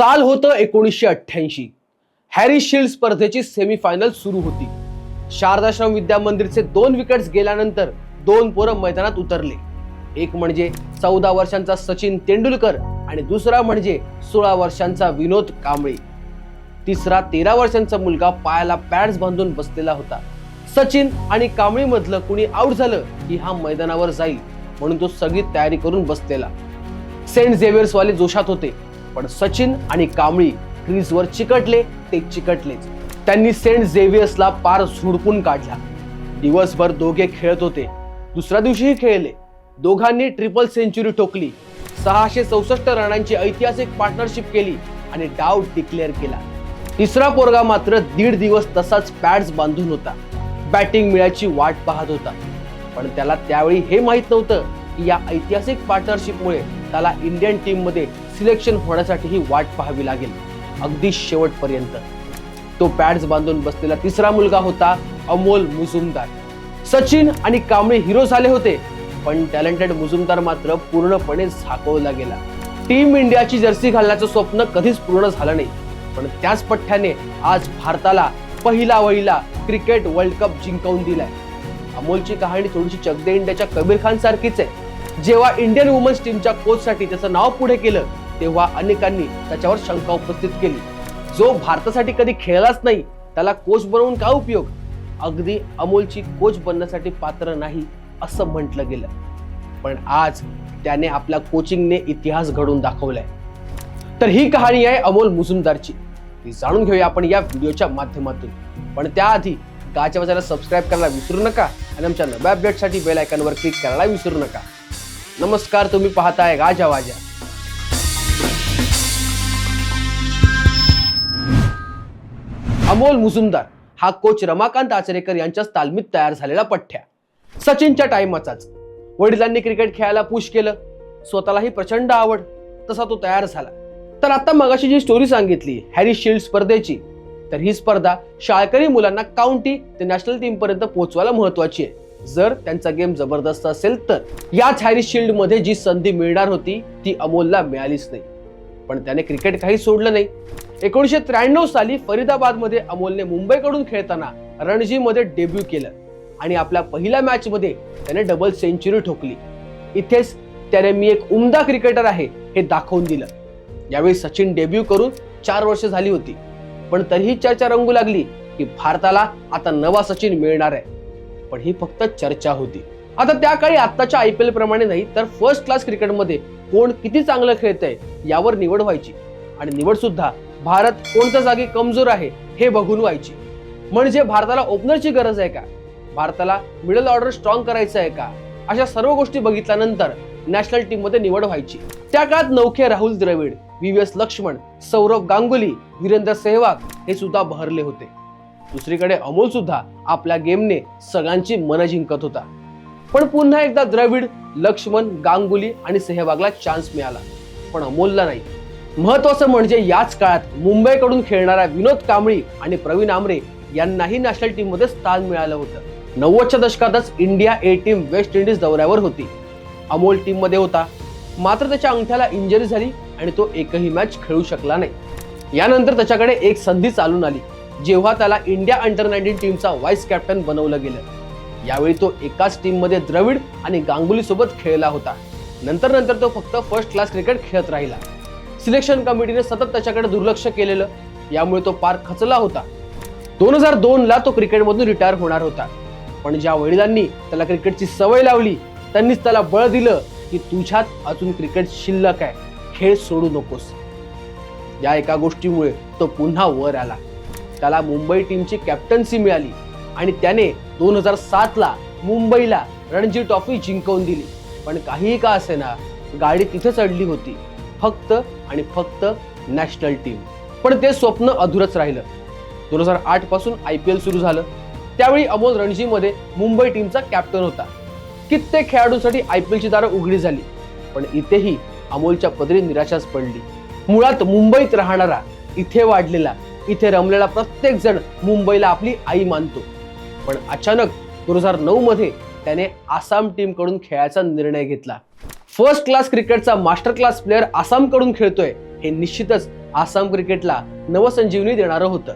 साल होतं एकोणीसशे अठ्ठ्याऐंशी. हॅरी शिल्ड स्पर्धेची सेमीफायनल सुरू होती. शारदाश्रम विद्या मंदिरचे दोन विकेट्स गेल्यानंतर दोन पोरं मैदानात उतरले. एक म्हणजे चौदा वर्षांचा सचिन तेंडुलकर आणि दुसरा म्हणजे सोळा वर्षांचा विनोद कांबळे. तिसरा तेरा वर्षांचा मुलगा पायाला पॅड्स बांधून बसलेला होता. सचिन आणि कांबळी मधलं कुणी आऊट झालं की हा मैदानावर जाईल म्हणून तो सगळी तयारी करून बसलेला. सेंट झेवियर्सवाले जोशात होते. पण सचिन आणि कांबळी क्रीजवर चिकटले ते चिकटलेच. त्यांनी सेंट झेवियर्सला पार झुडपून काढला. दिवसभर दोघे खेळत होते. दुसऱ्या दिवशीही खेळले. दोघांनी ट्रिपल सेंचुरी ठोकली सहाशे चौसष्ट रनांची ऐतिहासिक पार्टनरशिप केली आणि डाव डिक्लेअर केला. तिसरा पोरगा मात्र दीड दिवस तसाच पॅड्स बांधून होता. बॅटिंग मिळायची वाट पाहत होता. पण त्याला त्यावेळी हे माहीत नव्हतं की या ऐतिहासिक पार्टनरशिपमुळे त्याला इंडियन टीममध्ये सिलेक्शन होण्यासाठीही वाट पाहावी लागेल. अगदी शेवटपर्यंत. तो पॅड्स बांधून बसलेला तिसरा मुलगा होता अमोल मुजुमदार. सचिन आणि कांबळे हिरो झाले होते पण टॅलेंटेड मुजुमदार मात्र पूर्णपणे झाकवला गेला. टीम इंडियाची जर्सी घालण्याचं स्वप्न कधीच पूर्ण झालं नाही पण त्याच पठ्ठ्याने आज भारताला पहिला वहिला क्रिकेट वर्ल्ड कप जिंकवून दिलाय. अमोलची कहाणी थोडीशी चकदे इंडियाच्या कबीर खान सारखीच आहे. जेव्हा इंडियन वुमन्स टीमच्या कोचसाठी त्याचं नाव पुढे केलं तेव्हा अनेकांनी त्याच्यावर शंका उपस्थित केली. जो भारतासाठी कधी खेळलाच नाही त्याला कोच बनवून काय उपयोग? अगदी अमोलची कोच बनण्यासाठी पात्र नाही असं म्हटलं गेलं. पण आज त्याने आपल्या कोचिंगने इतिहास घडवून दाखवलाय. तर ही कहाणी आहे अमोल मुजुमदारची. ती जाणून घेऊया आपण या व्हिडिओच्या माध्यमातून. पण त्याआधी गाच्या वाजाला सबस्क्राईब करायला विसरू नका आणि आमच्या नव्या अपडेटसाठी बेल आयकॉनवर क्लिक करायला विसरू नका. नमस्कार तुम्ही पाहताय गाजा वाजा अमोल मुजुमदार हा कोच रमाकांत आचरेकर यांच्याच तालमीत तयार झालेला पठ्ठ्या. सचिनच्या टाइमाचाच वडिलांनी क्रिकेट खेळायला पुश केलं. स्वतःलाही प्रचंड आवड. तसा तो तयार झाला. तर आता मगाशी जी स्टोरी सांगितली हॅरी शिल्ड स्पर्धेची तर ही स्पर्धा शाळकरी मुलांना काउंटी ते नॅशनल टीम पर्यंत पोहोचवायला महत्वाची आहे. जर त्यांचा गेम जबरदस्त असेल तर. याच हॅरी शिल्डमध्ये जी संधी मिळणार होती ती अमोलला मिळालीच नाही. पण त्याने क्रिकेट काही सोडलं नाही. एकोणीशे त्र्याण्णव साली फरीदाबादमध्ये अमोलने मुंबईकडून खेळताना रणजीमध्ये डेब्यू केलं. आणि आपल्या पहिल्या मॅचमध्ये त्याने डबल सेंचुरी ठोकली. इथेच त्याने मी एक उमदा क्रिकेटर आहे हे दाखवून दिलं. यावेळी सचिन डेब्यू करून चार वर्ष झाली होती. पण तरीही चर्चा रंगू लागली की भारताला आता नवा सचिन मिळणार आहे. पण ही फक्त चर्चा होती. आता त्या काळी आत्ताच्या आय पी एल प्रमाणे नाही तर फर्स्ट क्लास क्रिकेटमध्ये कोण किती चांगलं खेळतंय यावर निवड व्हायची. आणि निवड सुद्धा भारत कोणत्या जागी कमजोर आहे हे बघून व्हायची. म्हणजे भारताला ओपनरची गरज आहे का? भारताला मिडल ऑर्डर स्ट्रॉंग करायचं आहे का? अशा सर्व गोष्टी बघितल्यानंतर नॅशनल टीममध्ये निवड व्हायची. त्या काळात नौखे राहुल द्रविड व्ही एस लक्ष्मण सौरभ गांगुली वीरेंद्र सेहवाग हे सुद्धा बहरले होते. दुसरीकडे अमोल सुद्धा आपल्या गेमने सगळ्यांची मन जिंकत होता. पण पुन्हा एकदा द्रविड लक्ष्मण गांगुली आणि सेहवागला चान्स मिळाला. पण अमोलला नाही. महत्वाचं म्हणजे याच काळात मुंबईकडून खेळणाऱ्या विनोद कांबळी आणि प्रवीण आमरे यांनाही नॅशनल टीममध्ये स्थान मिळालं होतं. नव्वदच्या दशकातच India A team West Indies दौऱ्यावर होती. अमोल टीममध्ये होता. मात्र त्याच्या अंगठ्याला इंजरी झाली आणि तो एकही मॅच खेळू शकला नाही. यानंतर त्याच्याकडे एक संधी चालून आली. जेव्हा त्याला इंडिया अंडर नाईन्टीन टीमचा व्हाईस कॅप्टन बनवलं गेलं. यावेळी तो एकाच टीममध्ये द्रविड आणि गांगुली सोबत खेळला होता. नंतर नंतर तो फक्त फर्स्ट क्लास क्रिकेट खेळत राहिला. सिलेक्शन कमिटीने सतत त्याच्याकडे दुर्लक्ष केलेलं यामुळे तो पार खचला होता. दोन हजार दोनला तो क्रिकेटमधून रिटायर होणार होता. पण ज्या वडिलांनी त्याला क्रिकेटची सवय लावली त्यांनीच त्याला बळ दिलं की तुझ्यात अजून क्रिकेट शिल्लक आहे. खेळ सोडू नकोस. या एका गोष्टीमुळे तो पुन्हा वर आला. त्याला मुंबई टीमची कॅप्टन्सी मिळाली आणि त्याने दोन हजार सातला मुंबईला रणजी ट्रॉफी जिंकवून दिली. पण काहीही का असेना गाडी तिथेच अडली होती. फक्त आणि फक्त नॅशनल टीम. पण ते स्वप्न अधुरच राहिलं. दोन हजार आठपासून आय पी एल सुरू झालं. त्यावेळी अमोल रणजीमध्ये मुंबई टीमचा कॅप्टन होता. कित्येक खेळाडूंसाठी आय पी एलची दारं उघडी झाली. पण इथेही अमोलच्या पदरी निराशाच पडली. मुळात मुंबईत राहणारा इथे वाढलेला इथे रमलेला प्रत्येक जण मुंबईला आपली आई मानतो. पण अचानक दोन हजार नऊ मध्ये त्याने आसाम टीमकडून खेळायचा निर्णय घेतला. फर्स्ट क्लास क्रिकेटचा मास्टर क्लास प्लेअर आसामकडून खेळतोय हे निश्चितच आसाम क्रिकेटला नवसंजीवनी देणारं होतं.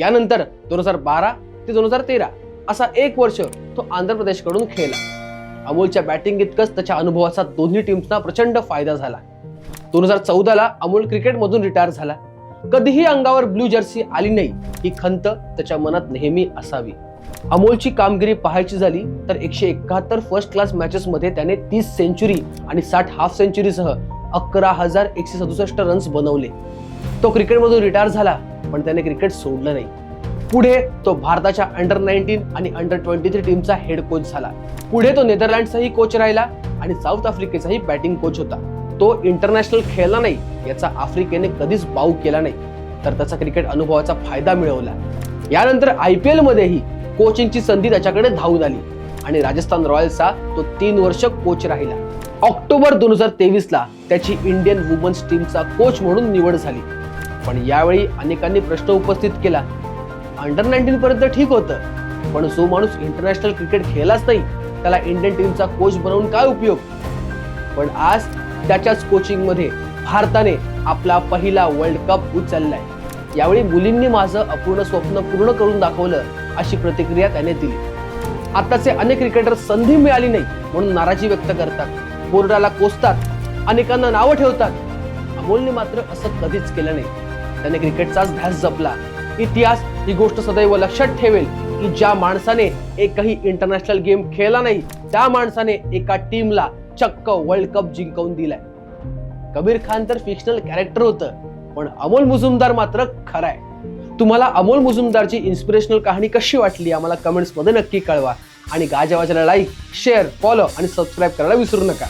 यानंतर दोन हजार बारा ते दोन हजार तेरा असा एक वर्ष तो आंध्र प्रदेशकडून खेळला. अमोलच्या बॅटिंग इतकंच त्याच्या अनुभवाचा दोन्ही टीम्सना प्रचंड फायदा झाला. दोन हजार चौदाला अमोल क्रिकेटमधून रिटायर झाला. कधीही अंगावर ब्लू जर्सी आली नाही ही खंत त्याच्या मनात नेहमी असावी. अमोलची कामगिरी पाहायची झाली तर एकशे एकाहत्तर फर्स्ट क्लास मॅचेस मध्ये त्याने तीस सेंचुरी आणि साठ हाफ सेंचुरीसह अकरा हजार एकशे सदुसष्ट रन्स बनवले. तो क्रिकेटमधून रिटायर झाला पण त्याने क्रिकेट सोडलं नाही. पुढे तो भारताच्या अंडर नाईन्टीन आणि अंडर ट्वेंटी थ्री टीमचा हेड कोच झाला. पुढे तो नेदरलँडचाही कोच राहिला आणि साऊथ आफ्रिकेचाही बॅटिंग कोच होता. तो इंटरनॅशनल खेळला नाही याचा आफ्रिकेने कधीच बाऊ केला नाही. तर त्याचा क्रिकेट अनुभवाचा फायदा मिळवला. यानंतर आय पी एलमध्येही कोचिंगची संधी त्याच्याकडे धावून आली. आणि राजस्थान रॉयल्सचा तो तीन वर्ष कोच राहिला. ऑक्टोबर दोन हजार तेवीसला त्याची इंडियन वुमन्स टीमचा कोच म्हणून निवड झाली. पण यावेळी अनेकांनी प्रश्न उपस्थित केला. अंडर नाईन्टीन पर्यंत ठीक होतं. पण जो माणूस इंटरनॅशनल क्रिकेट खेळलाच नाही त्याला इंडियन टीमचा कोच बनवून काय उपयोग? पण आज त्याच्याच कोचिंगमध्ये भारताने आपला पहिला वर्ल्ड कप उचललाय. यावेळी मुलींनी माझं अपूर्ण स्वप्न पूर्ण करून दाखवलं. अशी प्रतिक्रिया त्याने दिली. आताचे अनेक क्रिकेटर संधी मिळाली नाही म्हणून नाराजी व्यक्त करतात. बोर्डाला कोसतात. अनेकांना नावं ठेवतात. अमोलने मात्र असं कधीच केलं नाही. त्याने क्रिकेटचाच ध्यास जपला. इतिहास ही गोष्ट सदैव लक्षात ठेवेल की ज्या माणसाने एकही इंटरनॅशनल गेम खेळला नाही त्या माणसाने एका टीमला चक्क वर्ल्ड कप जिंकवून दिलाय. कबीर खान तर फिक्शनल कॅरेक्टर होतं. पण अमोल मुजुमदार मात्र खरा आहे. तुम्हाला अमोल मुजुमदारची इन्स्पिरेशनल कहाणी कशी वाटली आम्हाला कमेंट्समध्ये नक्की कळवा. आणि गाजावाजाला लाईक शेअर फॉलो आणि सबस्क्राईब करायला विसरू नका.